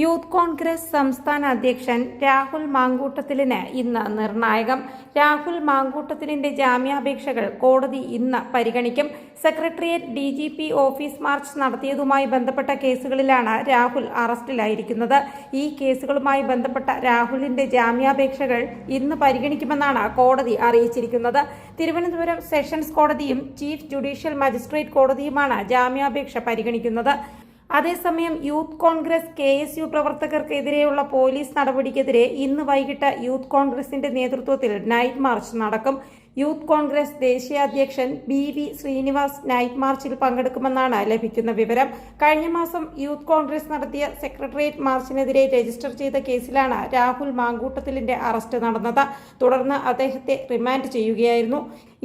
Youth Congress സംസ്ഥാന അധ്യക്ഷൻ രാഹുൽ മാങ്കൂട്ടത്തിലിന് ഇന്ന് നിർണായകം. രാഹുൽ മാങ്കൂട്ടത്തിലിന്റെ ജാമ്യാപേക്ഷകൾ കോടതി ഇന്ന് പരിഗണിക്കും. Secretariat D G P office march നടത്തിയതുമായി ബന്ധപ്പെട്ട കേസുകളിലാണ് രാഹുൽ അറസ്റ്റിലായിരിക്കുന്നത്. ഈ കേസുകളുമായി ബന്ധപ്പെട്ട രാഹുലിന്റെ ജാമ്യാപേക്ഷകൾ ഇന്ന് പരിഗണിക്കുമെന്നാണ് കോടതി അറിയിച്ചിരിക്കുന്നത്. തിരുവനന്തപുരം സെഷൻസ് കോടതിയും ചീഫ് ജുഡീഷ്യൽ മജിസ്ട്രേറ്റ് കോടതിയുമാണ് ജാമ്യാപേക്ഷ പരിഗണിക്കുന്നത്. അതേസമയം youth Congress K S U പ്രവർത്തകർക്കെതിരെയുള്ള പോലീസ് നടപടിക്കെതിരെ ഇന്ന് വൈകിട്ട് യൂത്ത് കോൺഗ്രസിന്റെ നേതൃത്വത്തിൽ നൈറ്റ് മാർച്ച് നടക്കും. യൂത്ത് കോൺഗ്രസ് ദേശീയ അധ്യക്ഷൻ ബി വി ശ്രീനിവാസ് നൈറ്റ് മാർച്ചിൽ പങ്കെടുക്കുമെന്നാണ് ലഭിക്കുന്ന വിവരം. കഴിഞ്ഞ മാസം യൂത്ത് കോൺഗ്രസ് നടത്തിയ സെക്രട്ടേറിയറ്റ് മാർച്ചിനെതിരെ രജിസ്റ്റർ ചെയ്ത കേസിലാണ് രാഹുൽ മാങ്കൂട്ടത്തിലിന്റെ അറസ്റ്റ് നടന്നത്. തുടർന്ന് അദ്ദേഹത്തെ റിമാൻഡ് ചെയ്യുകയായിരുന്നു.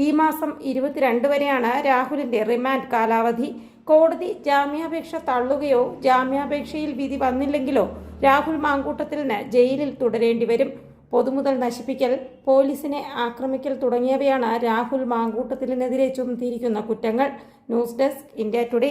ഈ മാസം ഇരുപത്തിരണ്ട് വരെയാണ് രാഹുലിന്റെ റിമാൻഡ് കാലാവധി. കോടതി ജാമ്യാപേക്ഷ തള്ളുകയോ ജാമ്യാപേക്ഷയിൽ വിധി വന്നില്ലെങ്കിലോ രാഹുൽ മാങ്കൂട്ടത്തിലിന് ജയിലിൽ തുടരേണ്ടി വരും. പൊതുമുതൽ നശിപ്പിക്കൽ പോലീസിനെ ആക്രമിക്കൽ തുടങ്ങിയവയാണ് രാഹുൽ മാങ്കൂട്ടത്തിലിനെതിരെ ചുമത്തിയിരിക്കുന്ന കുറ്റങ്ങൾ. News desk India today.